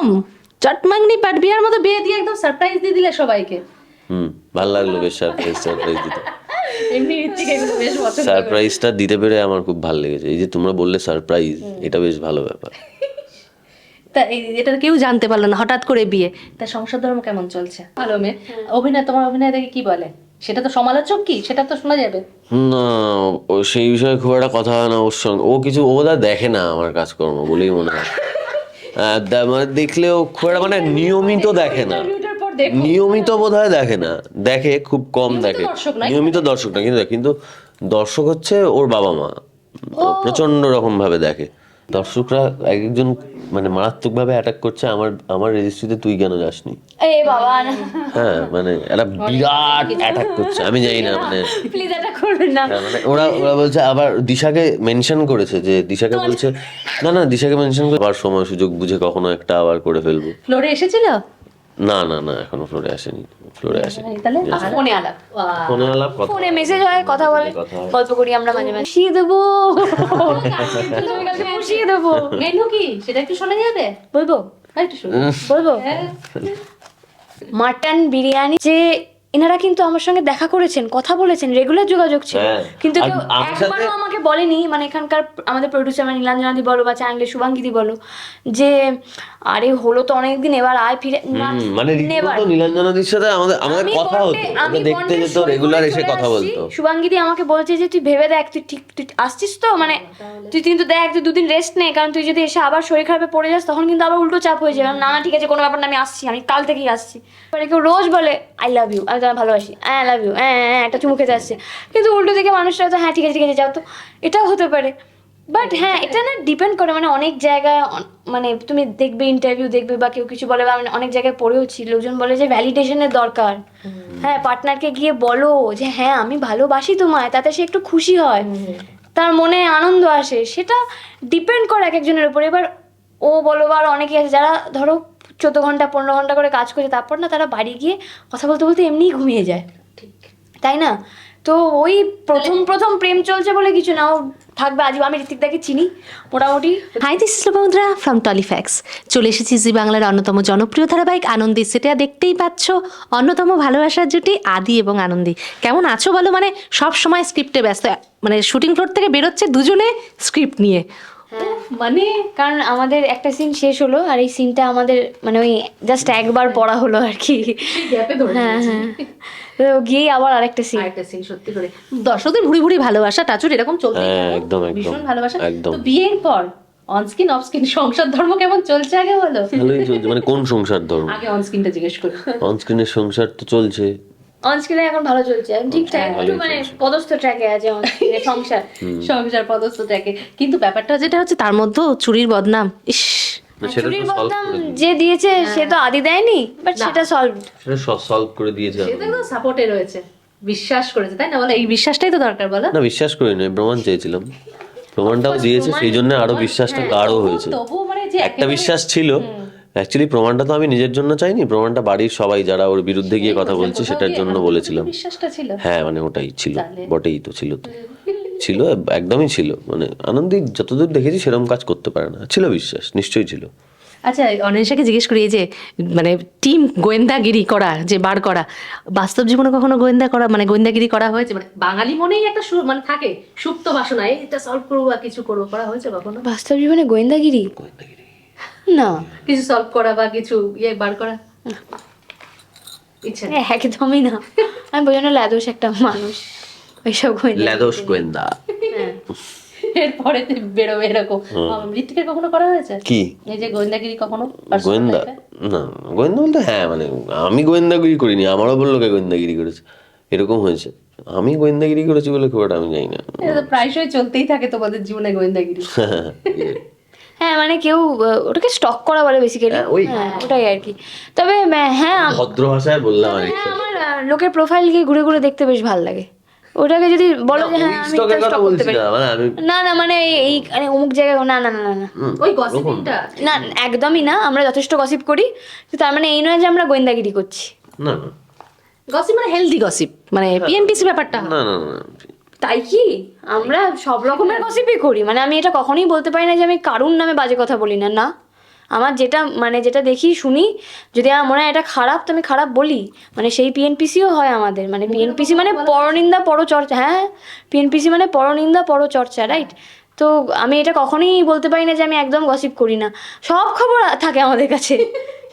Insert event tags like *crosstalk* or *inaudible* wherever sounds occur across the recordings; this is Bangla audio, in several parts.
একদম। চটমাংনি পাট বিয়ার মতো বিয়ে দিয়ে একদম সারপ্রাইজ দিয়ে দিলে সবাইকে। হুম ভালো লাগল বেশ সারপ্রাইজ সারপ্রাইজ দিতে। *laughs* এমনি ঋত্বিক এগুলো বেশ পছন্দ সারপ্রাইজটা দিতে পেরে আমার খুব ভালো লেগেছে। এই যে তোমরা বললে সারপ্রাইজ এটা বেশ ভালো ব্যাপার। *laughs* তা এটা কেউ জানতে পারল না হঠাৎ করে বিয়ে। তা সংসার ধর্ম কেমন চলছে? ভালো মেয়ে। অভিনয় তোমার অভিনয় দেখে কি বলে? সেটা তো সমালোচক কি? সেটা তো শোনা যাবে। না ও সেই বিষয়ে খুব একটা কথা হয় না ওর সঙ্গে। ও কিছু ও বোধহয় দেখে না আমার কাজকর্ম বলেই মনে হয়। মানে দেখলেও খুব একটা মানে নিয়মিত দেখে না। নিয়মিত বোধ হয় দেখে না। দেখে খুব কম দেখে। নিয়মিত দর্শক না কিন্তু কিন্তু দর্শক হচ্ছে ওর বাবা মা। প্রচণ্ড রকম ভাবে দেখে। দর্শকরা এক একজন মানে মারাত্মক ভাবে অ্যাটাক করছে আমার আমার রেজিস্ট্রিতে তুই কেন যাসনি? এ বাবা। হ্যাঁ মানে একটা বিরাট অ্যাটাক করছে আমি জানি না মানে প্লিজ এটা করবেন না। হ্যাঁ, মানে ওরা ওরা বলছে আবার দিশাকে মেনশন করেছে যে দিশাকে বলছে না না দিশাকে মেনশন করে আবার সময় সুযোগ বুঝে কখনো একটা আবার করে ফেলব। ফ্লোরে এসেছিল? না না না এখনও ফ্লোরে আসেনি ফ্লোরে আসেনি। তাহলে ফোনে আলাপ ফোনে আলাপ কথা ফোনে মেসেজ হয় কথা বলে গল্প করি আমরা মাঝে মাঝে। শিয়ে দেবো। *laughs* শিয়ে দেবো। মেনু কি? সেটা একটু শোনা যাবে? বলব। হ্যাঁ, একটু শোনো। বলব। হ্যাঁ। মাটন বিরিয়ানি যে এনারা কিন্তু আমার সঙ্গে দেখা করেছেন কথা বলেছেন রেগুলার যোগাযোগ ছিল। হ্যাঁ। কিন্তু কেউ একবারও আমাকে বলেনি মানে এখানকার আমাদের প্রডিউসার মানে নীলাঞ্জনাদি বলো বা চ্যানেলে শুভাঙ্গিদি বলো যে আরে হলো তো অনেকদিন এবার আয় ফিরে মানে। রীতিমতো নীলাঞ্জনাদির সাথে আমাদের আমাদের কথা হতো আমরা দেখতে যেত রেগুলার এসে কথা। বলতো। শুভাঙ্গিদি আমাকে বলছে যে তুই ভেবে দেখ তুই ঠিক তুই আসছিস তো? মানে তুই কিন্তু দেখ তুই দুদিন রেস্ট নে কারণ তুই যদি এসে আবার শরীর খারাপে পড়ে যাস তখন কিন্তু আবার উল্টো চাপ হয়ে যাবে। না না ঠিক আছে কোনো ব্যাপার না আমি আসছি আমি কাল থেকেই আসছি। এবারে কেউ রোজ বলে আই লাভ ইউ আমি তোমায় ভালোবাসি আই লাভ ইউ হ্যাঁ একটা চুমুকে যাচ্ছে কিন্তু উল্টো দিকে মানুষরা তো হ্যাঁ ঠিক আছে ঠিক আছে যাও তো। এটাও হতে পারে। বাট হ্যাঁ এটা না ডিপেন্ড করে মানে অনেক জায়গায় মানে তুমি দেখবে ইন্টারভিউ দেখবে বা কেউ কিছু বলে বা আমি অনেক জায়গায় পড়েওছি লোকজন বলে যে ভ্যালিডেশনের দরকার। হ্যাঁ পার্টনারকে গিয়ে বলো যে হ্যাঁ আমি ভালোবাসি তোমায় তাতে সে একটু খুশি হয়। তার মনে আনন্দ আসে। সেটা ডিপেন্ড করে এক একজনের উপর। এবার ও বলো বা আরও অনেকেই আছে যারা ধরো চোদ্দ ঘণ্টা পনেরো ঘণ্টা করে কাজ করছে তারপর না তারা বাড়ি গিয়ে কথা বলতে বলতে এমনিই ঘুমিয়ে যায়। তাই না? তো ওই প্রথম প্রথম প্রেম চলছে বলে কিছু না ও থাকবে। আজীবন আমি ঋতিকদাকে চিনি মোটামুটি। হাই দিস ইস বন্ধুরা ফ্রম টলিফ্যাক্স চলে এসেছি জি বাংলার অন্যতম জনপ্রিয় ধারাবাহিক আনন্দী। সেটা দেখতেই পাচ্ছ অন্যতম ভালোবাসার জুটি আদি এবং আনন্দী। কেমন আছো বলো? মানে সব সময় স্ক্রিপ্টে ব্যস্ত। মানে শুটিং ফ্লোর থেকে বেরোচ্ছে দুজনে স্ক্রিপ্ট নিয়ে। মানে কারণ আমাদের একটা সিন শেষ হলো আর এই সিনটা আমাদের মানে ওই জাস্ট একবার পড়া হলো আর কি। হ্যাঁ হ্যাঁ। তো গিয়েই আবার আরেকটা সিন আরেকটা scene সত্যি করে। দর্শকদের ভুড়ি ভুড়ি ভালোবাসা টাচুর এরকম চলতে হ্যাঁ, একদম, একদম, ভীষণ ভালোবাসা। একদম। তো বিয়ের পর অনস্ক্রিন অফস্ক্রিন সংসার ধর্ম কেমন চলছে আগে বলো? ভালোই চলছে। মানে কোন সংসার ধর্ম? আগে অনস্ক্রিনটা জিজ্ঞেস করি। অনস্ক্রিনের সংসার তো চলছে। অনস্ক্রিনে এখন ভালো চলছে এখন ঠিকঠাক। একটু মানে পদস্থ ট্র্যাকে আছে on-screen-এ *laughs* সংসার। সংসার পদস্থ থাকে কিন্তু ব্যাপারটা যেটা হচ্ছে তার মধ্যেও চুরির বদনাম। ইস। চুরির বদনাম যে দিয়েছে সে তো আদি দেয়নি বাট সেটা সলভ সেটা সলভ করে দিয়েছে সে তো সাপোর্টে রয়েছে। বিশ্বাস করেছে তাই না? বলো এই বিশ্বাসটাই তো দরকার বলো। না বিশ্বাস করি না প্রমাণ চেয়েছিলাম। প্রমাণটাও দিয়েছে সেই জন্য আরও বিশ্বাসটা গাঢ় হয়েছে। মানে যে একটা বিশ্বাস ছিল অ্যাকচুয়ালি প্রমাণটা তো আমি নিজের জন্য চাইনি। প্রমাণটা বাড়ির সবাই যারা ওর বিরুদ্ধে গিয়ে কথা বলছে সেটার জন্য বলেছিলাম। হ্যাঁ মানে ওটাই ছিল। বটেই তো ছিল তো। ছিল একদমই ছিল। মানে আনন্দী যতদূর দেখেছি সেরকম কাজ করতে পারে না। ছিল বিশ্বাস নিশ্চয়ই ছিল। আচ্ছা অনিশাকে জিজ্ঞেস করি যে মানে টিম গোয়েন্দাগিরি করা যে বার করা বাস্তব জীবনে কখনো গোয়েন্দা করা মানে গোয়েন্দাগিরি করা হয়েছে? মানে বাঙালি মনেই একটা মানে থাকে সুপ্ত বাসনা এই এটা সলভ করব বা কিছু করব করা হয়েছে কখনো? বাস্তব জীবনে গোয়েন্দাগিরি? গোয়েন্দাগিরি। না। কিছু সলভ করা বা কিছু ইয়ে বার করা? ইচ্ছা। একদমই না। আমি বোঝানো ল্যাদোস একটা মানুষ। ওইসব গোয়েন্দা। ল্যাদোস গোয়েন্দা। এরপরে তো বেরোবে এরকম। মৃত্যুকে কখনো করা হয়েছে? কি? এই যে গোয়েন্দাগিরি কখনো গোয়েন্দা? না গোয়েন্দা বলতে হ্যাঁ মানে আমি গোয়েন্দাগিরি করিনি আমারও বলল কে গোয়েন্দাগিরি করেছে। এরকম হয়েছে। আমি গোয়েন্দাগিরি করেছি বলে খুব একটা আমি জানি না। তো প্রায়শই চলতেই থাকে তোমাদের জীবনে গোয়েন্দাগিরি। হ্যাঁ মানে কেউ ওটাকে স্টক করা বলে বেসিক্যালি হ্যাঁ, ওই। ওটাই আর কি। তবে হ্যাঁ ভদ্র ভাষায় বললাম আর হ্যাঁ আমার লোকের প্রোফাইল গিয়ে ঘুরে ঘুরে দেখতে বেশ ভালো লাগে। ওটাকে যদি বলো যে হ্যাঁ আমি এটা কথা করতে পারি না মানে না না মানে এই- মানে অমুক জায়গায় না না না না না। ওই গসিপিংটা না একদমই না আমরা যথেষ্ট গসিপ করি। তো তার মানে এই নয় যে আমরা গোয়েন্দাগিরি করছি। না না। গসিপ মানে হেলদি গসিপ মানে পিএমপিসি ব্যাপারটা। না না না তাই কি? আমরা সব রকমের গসিপই করি। মানে আমি এটা কখনোই বলতে পারি না যে আমি কারুর নামে বাজে কথা বলি না না। আমার যেটা মানে যেটা দেখি, শুনি, যদি আমার মনে হয় এটা খারাপ, তো আমি খারাপ বলি। মানে সেই পিএনপিসিও হয় আমাদের। মানে পিএনপিসি মানে পরনিন্দা, পরচর্চা হ্যাঁ? পিএনপিসি মানে পরনিন্দা, পরচর্চা রাইট তো আমি এটা কখনোই বলতে পারি না যে আমি একদম গসিপ করি না। সব খবর থাকে আমাদের কাছে।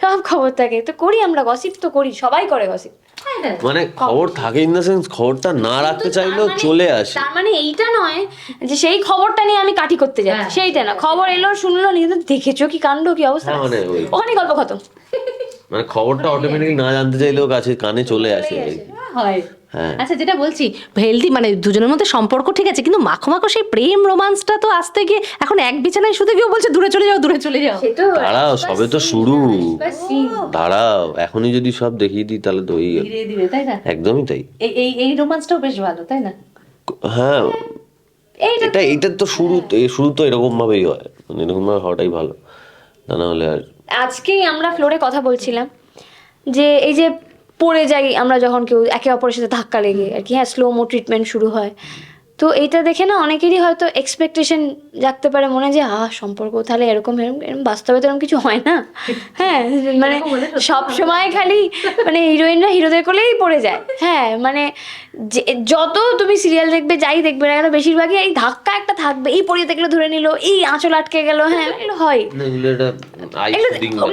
সব খবর থাকে। তো করি আমরা গসিপ তো করি। সবাই করে গসিপ মানে খবর থাকে ইন দ্য সেন্স খবরটা না রাখতে চাইলেও চলে আসে। তার মানে এইটা নয় যে সেই খবরটা নিয়ে আমি কাঠি করতে হ্যাঁ। যাচ্ছি সেইটা না। খবর এলো শুনলো নিয়ে দেখেছ কি কাণ্ড কি অবস্থা? হ্যাঁ, মানে ওই- ওখানে গল্প খতম। মানে খবরটা অটোমেটিক না জানতে চাইলেও কাছে কানে চলে আসে। হয় হ্যাঁ। আচ্ছা যেটা বলছি হেলদি মানে দুজনের মধ্যে সম্পর্ক ঠিক আছে কিন্তু মাখো মাখো সেই প্রেম রোমান্সটা তো আসতে গিয়ে এখন এক বিছানায় শুধু কেউ বলছে দূরে চলে যাও দূরে চলে যাও। দাঁড়াও সবে তো শুরু। দাঁড়াও এখনই যদি সব দেখিয়ে দিই তাহলে তো ওই ধীরে ধীরে তাই না? একদমই তাই। এই এই এই রোমান্সটাও বেশ ভালো তাই না? হ্যাঁ। এইটা এটা এটা তো শুরু এই শুরু তো এরকম ভাবেই হয়। মানে এরকম ভাবে হওয়াটাই ভালো। না হলে আর আজকেই আমরা ফ্লোরে কথা বলছিলাম যে এই যে পড়ে যাই আমরা যখন কেউ একে অপরের সাথে ধাক্কা লেগে আর কি হ্যাঁ স্লোমো ট্রিটমেন্ট শুরু হয়। তো এইটা দেখে না অনেকেরই হয়তো এক্সপেকটেশন রাখতে পারে মনে যে হা সম্পর্ক তাহলে এরকম এরকম এরকম বাস্তবে তো এরকম কিছু হয় না। হ্যাঁ মানে সব সময় খালি মানে হিরোইনরা হিরোদের কোলেই পড়ে যায়। হ্যাঁ মানে যে যত তুমি সিরিয়াল দেখবে যাই দেখবে না কেন বেশিরভাগই এই ধাক্কা একটা থাকবে। এই পরিয়ে দেখলে ধরে নিল এই আঁচল আটকে গেল হ্যাঁ এগুলো হয়।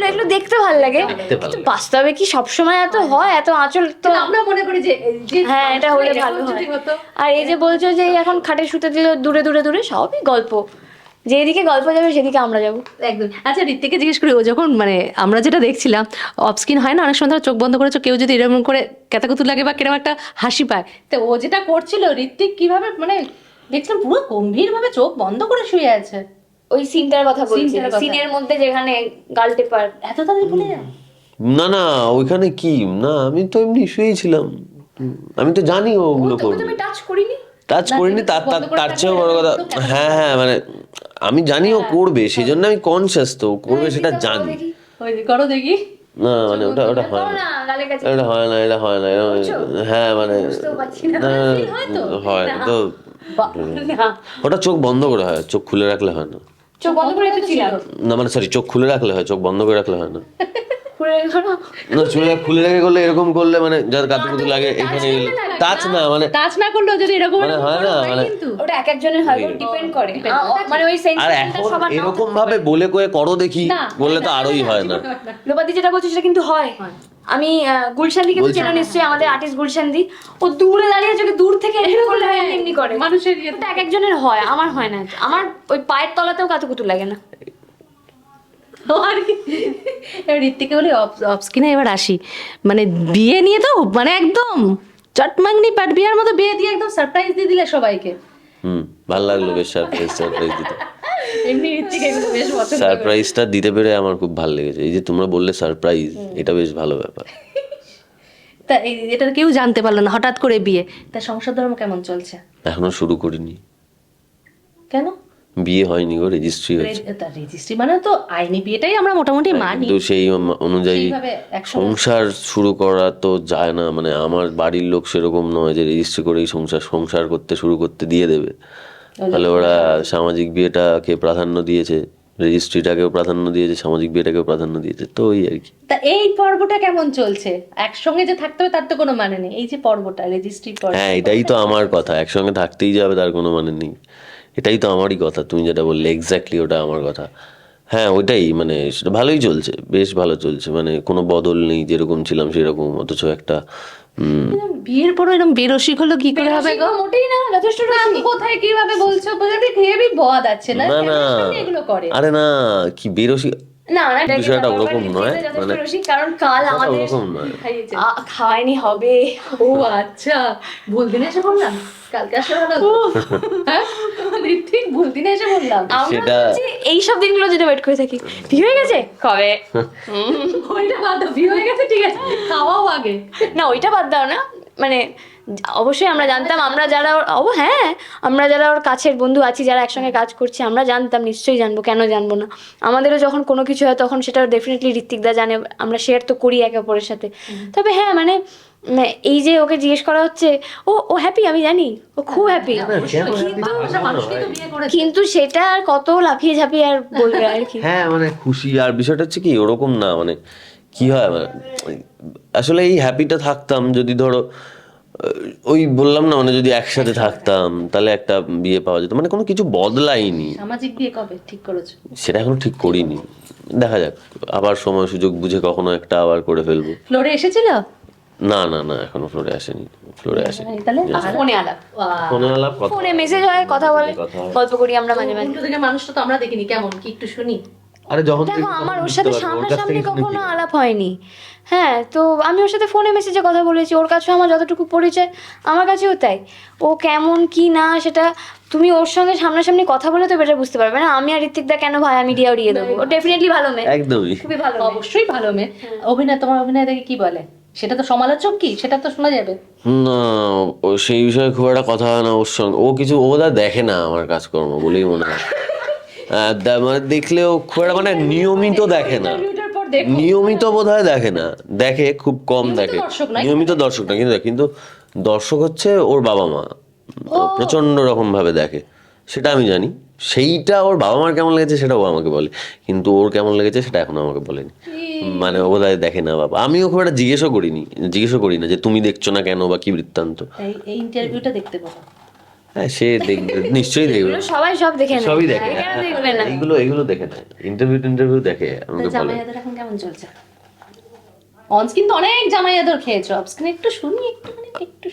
এগুলো দেখতে ভালো লাগে। বাস্তবে কি সবসময় এত হয়? এত আঁচল তো আমরা মনে করি যে যে হ্যাঁ এটা হলে ভালো হয়। আর এই যে বলছো যে এখন খাটে শুতে দিল দূরে দূরে দূরে সবই গল্প। যেদিকে গল্প যাবে সেদিকে আমরা যাব। একদম। আচ্ছা ঋত্বিকে জিজ্ঞেস করি ও যখন মানে আমরা যেটা দেখছিলাম অফস্কিন হয় না অনেক সময় ধরো চোখ বন্ধ করেছ কেউ যদি এরকম করে কেতাকুতু লাগে বা কীরকম একটা হাসি পায় তো ও যেটা করছিল ঋত্বিক কীভাবে মানে দেখছিলাম পুরো গম্ভীর ভাবে চোখ বন্ধ করে শুয়ে আছে। ওই সিনটার কথা বলছি সিনের মধ্যে যেখানে গাল টেপার। এত তাড়াতাড়ি ভুলে যায় না না ওইখানে কি? না আমি তো এমনি শুয়েই ছিলাম। আমি তো জানি ওগুলো করবে। তুমি টাচ করিনি? টাচ করিনি তার তার- তার চেয়েও বড় কথা। হ্যাঁ হ্যাঁ মানে আমি জানি ও করবে সেই জন্য আমি কনসিয়াস তো করবে সেটা জানি। করো দেখি। না মানে ওটা ওটা হয় না। এটা হয় না এটা হয় না হ্যাঁ মানে বুঝতেও পারছি না হয় তো? হয় তো ওটা চোখ বন্ধ করে হয় চোখ খুলে রাখলে হয় না। চোখ বন্ধ করে না মানে সরি চোখ খুলে রাখলে হয় চোখ বন্ধ করে রাখলে হয় না। *laughs* না। না খুলে রেখে করলে এরকম করলে মানে যার কাতে কুতু লাগে এখানে টাচ না মানে টাচ না করলেও যদি এরকম মানে হয় না, মানে- ওটা এক একজনের হয় ডিপেন্ড করে। মানে ওই আর এখন এরকম ভাবে বলে কয়ে করো দেখি বললে তো আরোই হয় না। লোপাদি যেটা বলছে সেটা কিন্তু হয়। আমি আহ, গুলশানদিকে তো বলছি। নিশ্চয়ই আমাদের আর্টিস্ট গুলশানদি। ও দূরে দাঁড়িয়ে আছে ওকে দূর থেকে এমনি করলে এমনি এমনি করে। মানুষের এক একজনের হয় আমার হয় না। আমার ওই পায়ের তলাতেও কাতুকুতু লাগে না। আর ঋত্বিকে বলি অফ স্ক্রিনে এবার আসি। মানে বিয়ে নিয়ে তো মানে একদম চটমাংনি পাট বিয়ার মতো বিয়ে দিয়ে একদম সারপ্রাইজ দিয়ে দিলে সবাইকে। হুম ভালো লাগল বেশ সারপ্রাইজ সারপ্রাইজ দিতে। এমনি ঋত্বিক বেশ পছন্দ সারপ্রাইজটা দিতে পেরে আমার খুব ভালো লেগেছে। এই যে তোমরা বললে সারপ্রাইজ এটা বেশ ভালো ব্যাপার। *laughs* তা এটা কেউ জানতে পারল না হঠাৎ করে বিয়ে। তা সংসার ধর্ম কেমন চলছে? এখনও শুরু করিনি। কেন? বিয়ে হয়নি গো রেজিস্ট্রি হয়েছে। রেজিস্ট্রি মানে তো আইনি বিয়েটাই আমরা মোটামুটি মানি। কিন্তু সেই অনুযায়ী সংসার শুরু করা তো যায় না মানে আমার বাড়ির লোক সেরকম নয় যে রেজিস্ট্রি করেই সংসার সংসার করতে শুরু করতে দিয়ে দেবে। তাহলে ওরা সামাজিক বিয়েটাকে প্রাধান্য দিয়েছে রেজিস্ট্রিটাকেও প্রাধান্য দিয়েছে সামাজিক বিয়েটাকেও প্রাধান্য দিয়েছে তো ওই আর কি। তা এই পর্বটা কেমন চলছে? একসঙ্গে যে থাকতে হবে তার তো কোনো মানে নেই। এই যে পর্বটা রেজিস্ট্রি পর্ব। হ্যাঁ এটাই তো আমার কথা একসঙ্গে থাকতেই যাবে তার কোনো মানে নেই। এটাই তো আমারই কথা তুমি যেটা বললে এক্স্যাক্টলি ওটা আমার কথা। হ্যাঁ ওইটাই মানে সেটা ভালোই চলছে বেশ ভালো চলছে মানে কোনো বদল নেই যেরকম ছিলাম সেরকম অথচ একটা বিয়ের পর এরকম বেরসিক হলো কি করে হবে গো? মোটেই না যথেষ্ট। কোথায় কীভাবে বলছো? হেভি বদ আছে না? না না এগুলো করে? আরে না কি বেরোসি না না বিষয়টা ওরকম নয়, মানে- কারণ কাল আমাদের ওরকম নয়। খাওয়াইনি হবে। ও আচ্ছা। ভুল দিনে এসে বললাম? কালকে আসলে ভালো হ্যাঁ? ঠিক ভুল দিনে এসে বললাম। আমরা এই সব দিনগুলো যেটা ওয়েট করে থাকি। ঠিক হয়ে গেছে? কবে? ওইটা বাদ দাও, বিয়ে হয়ে গেছে ঠিক আছে। খাওয়াও আগে। না ওইটা বাদ দাও না। মানে অবশ্যই আমরা জানতাম আমরা যারা ওর- ও হ্যাঁ আমরা যারা ওর কাছের বন্ধু আছি যারা একসঙ্গে কাজ করছি আমরা জানতাম নিশ্চয়ই জানব কেন জানব না। আমাদেরও যখন কোনো কিছু হয় তখন সেটা ডেফিনেটলি ঋত্বিকদা জানে আমরা শেয়ার তো করি একে অপরের সাথে। তবে হ্যাঁ মানে এই যে ওকে জিজ্ঞেস করা হচ্ছে ও ও হ্যাপি আমি জানি ও খুব হ্যাপি তো বিয়ে করেছে। কিন্তু সেটা আর কত লাফিয়ে ঝাঁপিয়ে আর বলবে আর কি। হ্যাঁ মানে খুশি আর বিষয়টা হচ্ছে কি ওরকম না মানে কি হয়? মানে, আসলে এই হ্যাপিটা থাকতাম যদি ধরো ওই বললাম না মানে যদি একসাথে থাকতাম তাহলে একটা বিয়ে পাওয়া যেত। মানে কোনো কিছু বদলাইনি সামাজিক বিয়ে কবে? ঠিক করেছ? সেটা এখনও ঠিক করিনি। দেখা যাক আবার সময় সুযোগ বুঝে কখনো একটা আবার করে ফেলব। ফ্লোরে এসেছিল? না না না এখনও ফ্লোরে আসেনি। ফ্লোরে আসেনি। তাহলে ফোনে আলাপ। ফোনে আলাপ কথা ফোনে মেসেজ হয় কথা বলে কথা গল্প করি আমরা মাঝে মাঝে। মানুষটা তো আমরা দেখিনি। কেমন? কি একটু শুনি? আরে যখন দেখো আমার ওর সাথে সামনাসামনি কখনো আলাপ হয়নি। হ্যাঁ তো আমি ওর সাথে ফোনে মেসেজে কথা বলেছি ওর কাছেও আমার যতটুকু পরিচয় আমার কাছেও তাই। ও কেমন কি না সেটা তুমি ওর সঙ্গে সামনাসামনি কথা বলে তো বেটার বুঝতে পারবে না। আমি আর ঋত্বিক দা কেন ভাই? মিডিয়া উড়িয়ে দেবো। ও ডেফিনেটলি ভালো মেয়ে। একদমই। খুবই ভালো অবশ্যই ভালো মেয়ে। অভিনয় তোমার অভিনয় দেখে কি বলে? সেটা তো সমালোচক কি? সেটা তো শোনা যাবে। না ও সেই বিষয়ে খুব একটা কথা হয় না ওর সঙ্গে। ও কিছু ও দেখে না আমার কাজকর্ম বলেই মনে হয়। মানে দেখলেও খুব একটা মানে নিয়মিত দেখে না। নিয়মিত বোধ হয় দেখে না। দেখে খুব কম দেখে। নিয়মিত দর্শক না কিন্তু কিন্তু দর্শক হচ্ছে ওর বাবা মা। প্রচণ্ড রকম ভাবে দেখে। সেটা আমি জানি। সেইটা ওর বাবা মার কেমন লেগেছে সেটা ও আমাকে বলে। কিন্তু ওর কেমন লেগেছে সেটা এখনও আমাকে বলেনি। মানে ও বোধহয় দেখে না বাবা। আমিও খুব একটা জিজ্ঞেসও করিনি। জিজ্ঞেসও করি না যে তুমি দেখছ না কেন বা কি বৃত্তান্ত? এই ইন্টারভিউটা দেখতে পাবো। হ্যাঁ সে দেখবে নিশ্চয়ই দেখবে। সবাই সব দেখে নেয়। সবই দেখে। দেখবে না। এইগুলো এইগুলো দেখে নেয়। ইন্টারভিউ ইন্টারভিউ দেখে আমাকে বলে। এখন কেমন চলছে? অন স্ক্রিন তো অনেক জামাইয়াদের খেয়েছো। অফ স্ক্রিন একটু শুনি একটু একটু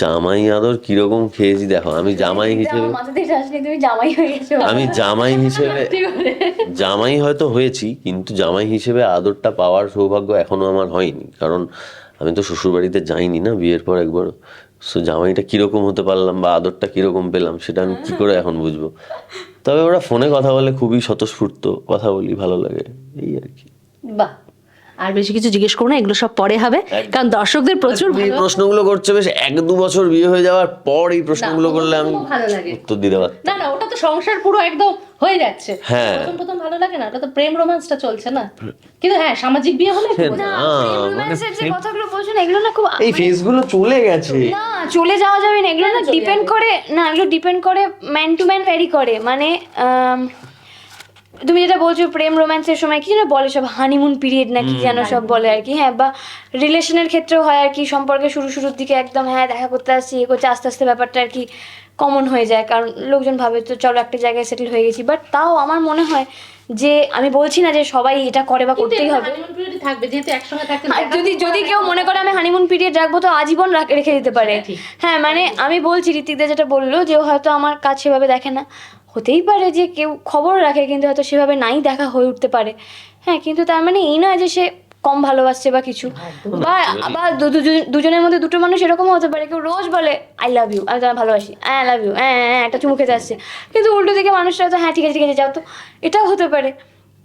জামাই আদর কীরকম খেয়েছি দেখো আমি জামাই হিসেবে তুমি জামাই হয়ে গেছো। আমি জামাই হিসেবে জামাই হয়তো হয়েছি কিন্তু জামাই হিসেবে আদরটা পাওয়ার সৌভাগ্য এখনও আমার হয়নি। কারণ আমি তো শ্বশুর বাড়িতে যাইনি না বিয়ের পর একবার সো জামাইটা কীরকম হতে পারলাম বা আদরটা কীরকম পেলাম সেটা আমি কি করে এখন বুঝব? তবে ওরা ফোনে কথা বলে খুবই স্বতঃস্ফূর্ত কথা বলি ভালো লাগে এই আর কি। বাহ! আর বেশি কিছু জিজ্ঞেস করো না এগুলো সব পরে হবে কারণ দর্শকদের প্রচুর প্রশ্নগুলো করছে বেশ এক দু বছর বিয়ে হয়ে যাওয়ার পর এই প্রশ্নগুলো করলে আমি উত্তর দিতে পারতাম। না না ওটা তো সংসার পুরো একদম হয়ে যাচ্ছে। হ্যাঁ। প্রথম প্রথম ভালো লাগে না ওটা তো প্রেম রোমান্সটা চলছে না। কিন্তু হ্যাঁ সামাজিক বিয়ে হলে না মানে রোম্যান্সের যে কথাগুলো বলছো না এগুলো না খুব এই ফেসগুলো চলে গেছে। না চলে যাওয়া যাবে না এগুলো না ডিপেন্ড করে না এগুলো ডিপেন্ড করে ম্যান টু ম্যান ভ্যারি করে। মানে আম, তুমি যেটা বলছো প্রেম রোম্যান্সের সময় কি যেন বলে সব হানিমুন পিরিয়ড নাকি যেন সব বলে আর কি হ্যাঁ বা রিলেশনের ক্ষেত্রেও হয় আর কি সম্পর্কে শুরু শুরুর দিকে একদম হ্যাঁ দেখা করতে আসছি এ করছে আস্তে আস্তে ব্যাপারটা আর কি কমন হয়ে যায় কারণ লোকজন ভাবে তো চলো একটা জায়গায় সেটেল হয়ে গেছি বাট তাও আমার মনে হয় যে আমি বলছি না যে সবাই এটা করে বা করতেই হবে। honeymoon period ই থাকবে যেহেতু একসঙ্গে থাকতে যদি যদি কেউ মনে করে আমি হানিমুন পিরিয়ড রাখব তো আজীবন রেখে দিতে পারে। হ্যাঁ মানে আমি বলছি ঋতিকদা যেটা বলল যে হয়তো আমার কাজ সেভাবে দেখে না হতেই পারে যে কেউ খবর রাখে কিন্তু হয়তো সেভাবে নাই দেখা হয়ে উঠতে পারে। হ্যাঁ কিন্তু তার মানে এই নয় যে সে কম ভালোবাসছে বা কিছু। বা বা দুজনের মধ্যে দুটো মানুষ এরকম হতে পারে কেউ রোজ বলে আই লাভ ইউ আমি তোমার ভালোবাসি আই লাভ ইউ হ্যাঁ হ্যাঁ একটা চুমু যাচ্ছে। আসছে কিন্তু উল্টো দিকে মানুষরা তো হ্যাঁ ঠিক আছে ঠিক আছে যাও তো। এটাও হতে পারে।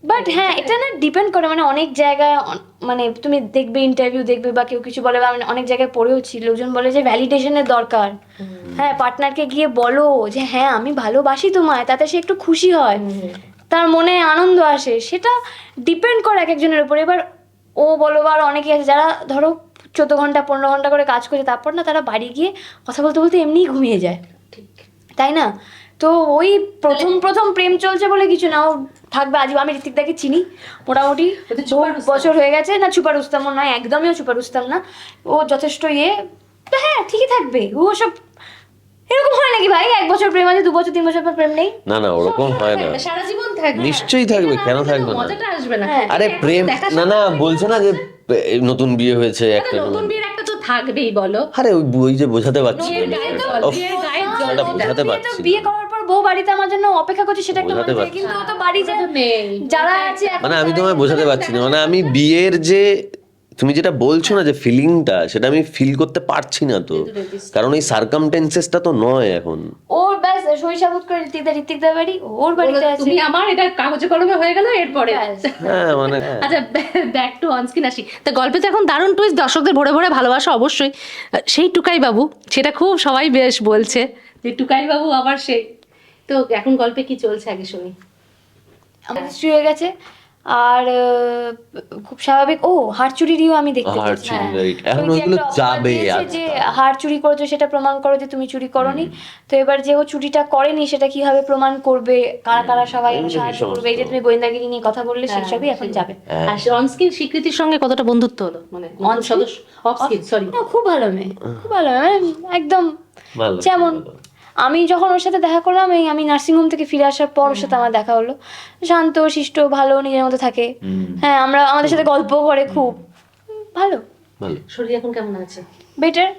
বাট হ্যাঁ এটা না ডিপেন্ড করে মানে অনেক জায়গায় মানে তুমি দেখবে ইন্টারভিউ দেখবে বা কেউ কিছু বলে বা আমি অনেক জায়গায় পড়েওছি লোকজন বলে যে ভ্যালিডেশনের দরকার। হ্যাঁ পার্টনারকে গিয়ে বলো যে হ্যাঁ আমি ভালোবাসি তোমায় তাতে সে একটু খুশি হয়। তার মনে আনন্দ আসে। সেটা ডিপেন্ড করে এক একজনের উপর। এবার ও বলো বা আর অনেকে আছে যারা ধরো চোদ্দ ঘণ্টা পনেরো ঘণ্টা করে কাজ করে তারপর না তারা বাড়ি গিয়ে কথা বলতে বলতে এমনিই ঘুমিয়ে যায়। ঠিক। তাই না? তো ওই প্রথম প্রথম প্রেম চলছে বলে কিছু না ও থাকবে আজ আমি ঋতিকদাকে চিনি। মোটামুটি। বছর হয়ে গেছে না ছুপা রুস্তামও নয় একদমইও ছুপা রুস্তাম না। ও যথেষ্ট ইয়ে তো হ্যাঁ ঠিকই থাকবে। ও সব এরকম হয় নাকি ভাই? এক বছর প্রেম আছে দু বছর তিন বছর পর প্রেম নেই? না না ওরকম হয় না। সারা জীবন থাকবে। নিশ্চয়ই থাকবে কেন থাকবে না? মজাটা আসবে না। হ্যাঁ। আরে প্রেম না না বলছো না যে নতুন বিয়ে হয়েছে একটা নতুন বিয়ের একটা তো থাকবেই বলো। আরে ওই যে বোঝাতে পারছি না। দিতে বোঝাতে বিয়ে পারছি বিয়ে করার বউ বাড়িতে আমার জন্য অপেক্ষা করছে সেটা একটা বোঝাতে পারছি কিন্তু ও তো বাড়ি নেই। যারা আছে এখন মানে আমি তোমায় বোঝাতে পারছি না। মানে আমি বিয়ের যে তুমি যেটা বলছো না যে ফিলিংটা সেটা আমি ফিল করতে পারছি না তো। কারণ এই সার্কামটেন্সেসটা তো নয় এখন। ওর ব্যাস শৈশাবোধ করে ঋতিকদা ঋতিকদা বাড়ি ওর বাড়িতে আছে। তুমি আমার এটা কাগজে কলমে হয়ে গেল এরপরে। ব্যাস। হ্যাঁ মানে আচ্ছা ব্যাক টু অনস্ক্রিন আসি। তা গল্পে তো এখন দারুণ টুইস্ট দর্শকদের ভরে ভরে ভালোবাসা অবশ্যই। সেই টুকাই বাবু সেটা খুব সবাই বেশ বলছে। যে টুকাই বাবু আবার সেই। তো এখন গল্পে কি চলছে আগে শুনি। হয়ে গেছে। আর খুব স্বাভাবিক ও হাড় চুরিরও আমি দেখতে হ্যাঁ। এখন ওইগুলো যাবে। যে হাড় চুরি করেছ সেটা প্রমাণ করো যে তুমি চুরি করনি। তো এবার যে ও চুরিটা করেনি সেটা কীভাবে প্রমাণ করবে? কারা কারা সবাই সাহায্য করবে? এই যে তুমি গোয়েন্দাগিরি নিয়ে কথা বললে সেই সবই এখন যাবে। হ্যাঁ। আর অনস্ক্রিন স্বীকৃতির সঙ্গে কতটা বন্ধুত্ব হলো? মানে screen? সদস্য অফ স্ক্রিন সরি খুব ভালো মেয়ে। খুব ভালো মেয়ে মানে একদম ভালো যেমন। আমি যখন ওর সাথে দেখা করলাম এই আমি নার্সিংহোম থেকে ফিরে আসার পর ওর সাথে আমার দেখা হলো। শান্ত শিষ্ট ভালো নিজের মতো থাকে। হ্যাঁ আমরা আমাদের সাথে গল্প করে খুব ভালো। ভালো। শরীর এখন কেমন আছে? বেটার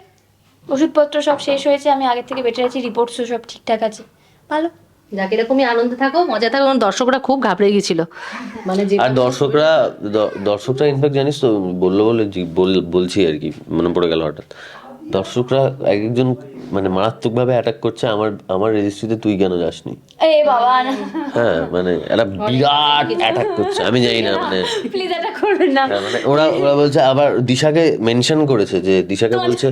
ওষুধপত্র সব শেষ হয়েছে আমি আগের থেকে বেটার আছি রিপোর্টসও সব ঠিকঠাক আছে। ভালো। যাক এরকমই আনন্দে থাকো মজা থাকো কারণ দর্শকরা খুব ঘাবড়ে গেছিল মানে যে আর দর্শকরা দর্শকরা ইনফ্যাক্ট জানিস তো বলল বলে বলছি আর কি মনে পড়ে গেল হঠাৎ। দর্শকরা এক একজন মানে মারাত্মকভাবে অ্যাটাক করছে আমার আমার রেজিস্ট্রিতে তুই কেন যাসনি? এ বাবা না। হ্যাঁ মানে একটা বিরাট অ্যাটাক করছে আমি জানি না মানে প্লিজ এটা করবেন না। হ্যাঁ, মানে ওরা ওরা বলছে আবার দিশাকে মেনশন করেছে যে দিশাকে বলছে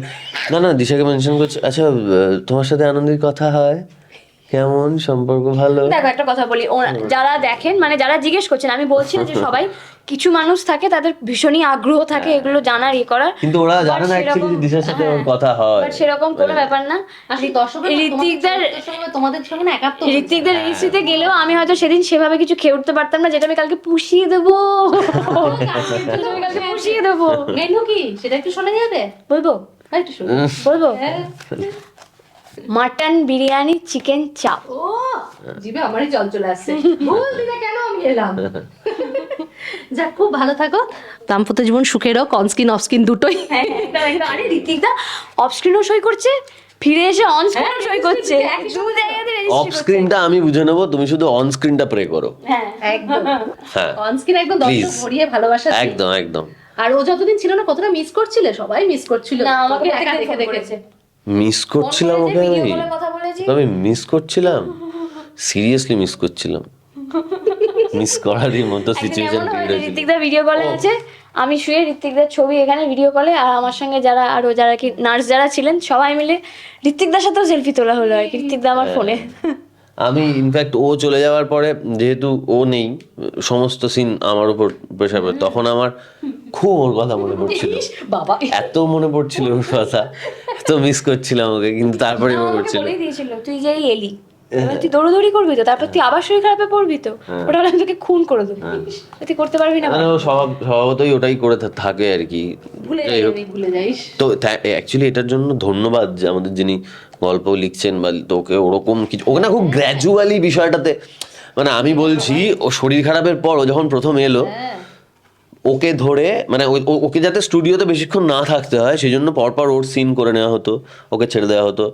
না না দিশাকে মেনশন করছে আচ্ছা তোমার সাথে আনন্দের কথা হয়? কেমন? সম্পর্ক ভালো? দেখো একটা কথা বলি যারা দেখেন মানে যারা জিজ্ঞেস করছেন আমি বলছি না যে সবাই কিছু মানুষ থাকে তাদের ভীষণই আগ্রহ থাকে এগুলো জানার ইয়ে করার। কিন্তু ওরা জানে না সেরকম- অ্যাকচুয়ালি দিশার সাথে হ্যাঁ, আমার কথা হয়। But সেরকম কোনো ব্যাপার না। আসলে দর্শকরা ঋত্বিকদার তোমাদের সঙ্গে না একাত্ম ঋত্বিকদের রেজিস্ট্রিতে গেলেও আমি হয়তো সেদিন সেভাবে কিছু খেয়ে উঠতে পারতাম না যেটা আমি কালকে পুষিয়ে দেবো। কালকে *laughs* পুষিয়ে দেবো। মেনু কি? সেটা একটু শোনা যাবে? বলব? বলব? হ্যাঁ। মাটন বিরিয়ানি চিকেন চাপ। ও জিভে আমারই জল চলে আসছে। ভুল দিনে কেন আমি এলাম? *laughs* যাক খুব ভালো থাকো। দাম্পত্য জীবন সুখের হোক অনস্কিন অফস্কিন দুটোই। হ্যাঁ, একদম, একদম। আরে ঋত্বিকদা অফ স্ক্রিনও সই করছে ফিরে এসে অন স্ক্রিনও সই করছে। দু অফ স্ক্রিনটা আমি বুঝে নেব তুমি শুধু অন স্ক্রিনটা প্রে করো। হ্যাঁ। একদম। হ্যাঁ। অনস্কিন একদম দর্শক ভরিয়ে ভালোবাসা একদম একদম। আর ও যতদিন ছিল না কতটা মিস করছিলে? সবাই মিস করছিল। না আমাকে একা দেখে দেখেছে। মিস করছিলাম ওকে আমি। আমি মিস করছিলাম। সিরিয়াসলি মিস করছিলাম। *laughs* মিস করারই মতো সিচুয়েশন ঋত্বিকদার ভিডিও কলে আছে আমি শুয়ে ঋত্বিকদার ছবি এখানে ভিডিও কলে আর আমার সঙ্গে যারা আরও যারা কি নার্স যারা ছিলেন সবাই মিলে ঋত্বিকদার সাথেও সেলফি তোলা হলো আর কি ঋত্বিকদা আমার ফোনে আমি ইনফ্যাক্ট ও চলে যাওয়ার পরে যেহেতু ও নেই সমস্ত সিন আমার উপর প্রেশার পড়ে। তখন আমার খুব ওর কথা মনে পড়ছিল। বাবা। এত মনে পড়ছিল ওর কথা। এত মিস করছিলাম ওকে কিন্তু তারপরে মনে পড়ছিল। তুই যেই এলি এবার তুই দৌড়দৌড়ি করবি তো? তারপর তুই আবার শরীর খারাপে পড়বি তো? ওটা হলে আমি তোকে খুন করে দেবো। তুই করতে পারবি না মানে স্বভাব স্বভাবতই ওটাই করে থাকে আর কি। ভুলে যাই ভুলে যাইস। তো অ্যাকচুয়ালি এটার জন্য ধন্যবাদ যে আমাদের যিনি গল্প লিখছেন বা তোকে ওরকম কিছু ওকে না খুব গ্র্যাজুয়ালি বিষয়টাতে মানে আমি বলছি ও শরীর খারাপের পর ও যখন প্রথম এলো হ্যাঁ। ওকে ধরে মানে ওকে যাতে স্টুডিওতে বেশিক্ষণ না থাকতে হয় সেই জন্য পরপর ওর সিন করে নেওয়া হতো ওকে ছেড়ে দেওয়া হতো।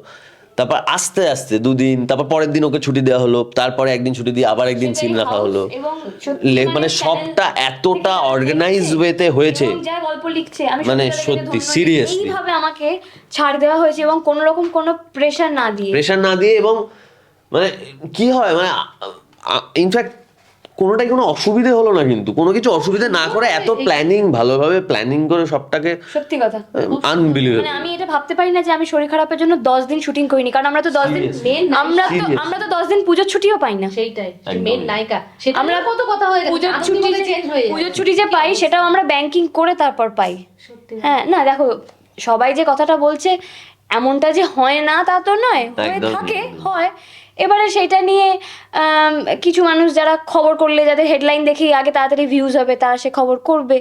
তারপর আস্তে আস্তে দুদিন তারপর পরের দিন ওকে ছুটি দেওয়া হলো তারপরে একদিন ছুটি দিয়ে আবার একদিন সিন রাখা হলো। লে- মানে সবটা এতটা অর্গানাইজ ওয়েতে হয়েছে। মানে সত্যি, সিরিয়াসলি। এইভাবে আমাকে ছাড় দেওয়া হয়েছে এবং কোনো রকম কোনো প্রেশার না দিয়ে। প্রেশার না দিয়ে এবং মানে কি হয় মানে ইনফ্যাক্ট কোনোটাই কোনো অসুবিধে হলো না কিন্তু। কোনো কিছু অসুবিধে না করে এত প্ল্যানিং ভালোভাবে প্ল্যানিং করে সবটাকে সত্যি কথা। আনবিলিভেবল মানে আমি এটা ভাবতে পারি না যে আমি শরীর খারাপের জন্য দশ দিন শুটিং করিনি কারণ আমরা তো দশ দিন মেন আমরা তো আমরা তো দশ দিন পুজোর ছুটিও পাই না। সেইটাই মেন নায়িকা। সেটা আমরা কত কথা হয়ে গেছে। পুজোর ছুটি হয়ে পুজোর ছুটি যে পাই সেটাও আমরা ব্যাংকিং করে তারপর পাই। সত্যি হ্যাঁ না দেখো সবাই যে কথাটা বলছে এমনটা যে হয় না তা তো নয়। হয়ে থাকে হয়। এবারে সেটা নিয়ে কিছু মানুষ যারা খবর করলে যাদের হেডলাইন দেখেই আগে তাড়াতাড়ি ভিউজ হবে তারা সে খবর করবে।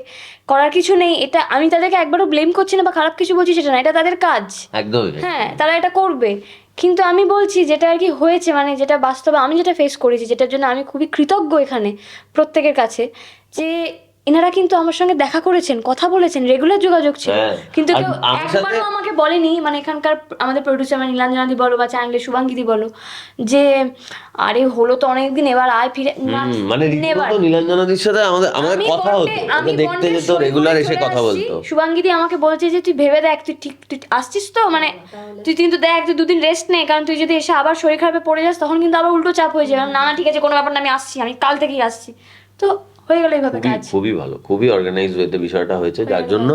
করার কিছু নেই। এটা আমি তাদেরকে একবারও ব্লেম করছি না বা খারাপ কিছু বলছি সেটা না এটা তাদের কাজ। একদমই হ্যাঁ তারা এটা করবে। কিন্তু আমি বলছি যেটা আর কি হয়েছে মানে যেটা বাস্তবে আমি যেটা ফেস করেছি যেটার জন্য আমি খুবই কৃতজ্ঞ এখানে প্রত্যেকের কাছে যে এনারা কিন্তু আমার সঙ্গে দেখা করেছেন কথা বলেছেন রেগুলার যোগাযোগ ছিল। হ্যাঁ, কিন্তু কেউ একবারও আমাকে বলেনি মানে এখানকার আমাদের প্রডিউসার মানে নীলাঞ্জনাদি বলো বা চ্যানেলের শুভাঙ্গিদি বলো যে আরে হলো তো অনেকদিন এবার আয় ফিরে মানে। রীতিমতো নীলাঞ্জনাদির সাথে আমাদের আমাদের আমি কথা হতো আমি দেখতে যেত রেগুলার এসে কথা বলতো। শুভাঙ্গিদি আমাকে বলছে যে তুই ভেবে দেখ তুই ঠিক তুই আসছিস তো? মানে তুই কিন্তু দেখ তুই দুদিন রেস্ট নে কারণ তুই যদি এসে আবার শরীর খারাপে পড়ে যাস তখন কিন্তু আবার উল্টো চাপ হয়ে যাবে। না না ঠিক আছে কোনো ব্যাপার না আমি আসছি আমি কাল থেকেই আসছি। তো হয়ে গেল এইভাবে খুবই কাজ খুবই ভালো খুবই অর্গানাইজ ওয়েতে বিষয়টা হয়েছে যার জন্য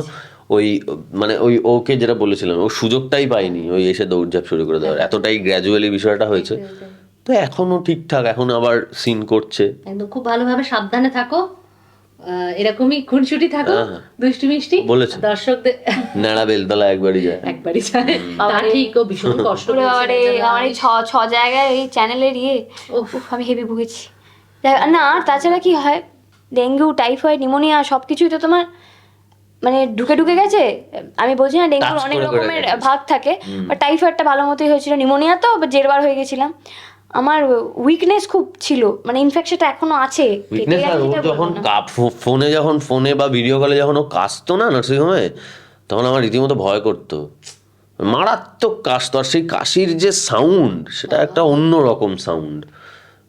ওই মানে ওই ওকে যেটা বলেছিলাম ও সুযোগটাই পাইনি ওই এসে দৌড়ঝাঁপ শুরু করে দেওয়ার এতটাই গ্র্যাজুয়ালি বিষয়টা হয়েছে। তো এখনও ঠিকঠাক এখন আবার সিন করছে। একদম খুব ভালোভাবে সাবধানে থাকো। আহ, এরকমই খুনসুটি থাকো হ্যাঁ, হ্যাঁ। দুষ্টু মিষ্টি। বলেছে। দর্শকদের ন্যাড়া বেলতলা একবারই যায়। একবারই যায়। তা ঠিক। ও ভীষণ কষ্ট বেচারা। আমার এই ছ ছ জায়গায় এই চ্যানেলের ইয়ে। উফ। আমি হেভি ভুগেছি। না আর তাছাড়া কি হয়? ডেঙ্গু টাইফয়েড নিমোনিয়া সব কিছুই তো তোমার মানে ঢুকে ঢুকে গেছে। আমি বলছি না ডেঙ্গুর অনেক রকমের ভাগ থাকে বা টাইফয়েডটা ভালো মতোই হয়েছিল নিমোনিয়া তো জেরবার হয়ে গেছিলাম। আমার উইকনেস খুব ছিল মানে ইনফেকশনটা এখনও আছে। উইকনেস আর যখন। ফোনে যখন ফোনে বা ভিডিও কলে যখন ও কাশতো না নার্সিংহোমে তখন আমার রীতিমতো ভয় করতো। মারাত্মক কাশতো আর সেই কাশির যে সাউন্ড সেটা একটা অন্য রকম সাউন্ড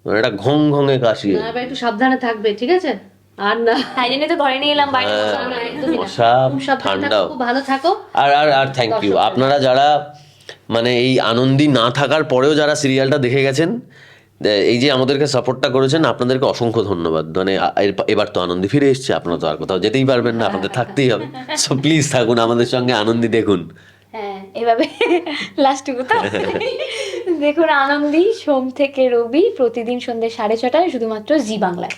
মানে একটা ঘং ঘঙে কাশি। একটু সাবধানে থাকবে ঠিক আছে? আর না তাই জন্য তো ঘরে নিয়ে এলাম বাইরে হ্যাঁ, ঠান্ডাও খুব ভালো থাকো। আর আর আর থ্যাংক ইউ আপনারা যারা মানে এই আনন্দী না থাকার পরেও যারা সিরিয়ালটা দেখে গেছেন এই যে আমাদেরকে সাপোর্টটা করেছেন আপনাদেরকে অসংখ্য ধন্যবাদ। মানে এবার তো আনন্দী ফিরে এসছে আপনারা তো আর কোথাও যেতেই পারবেন না আপনাদের থাকতেই হবে। সো প্লিজ থাকুন আমাদের সঙ্গে আনন্দী দেখুন। হ্যাঁ এভাবে *laughs* লাস্টটুকু তো? *laughs* দেখুন আনন্দী সোম থেকে রবি প্রতিদিন সন্ধ্যে সাড়ে ছটায় শুধুমাত্র জি বাংলায়।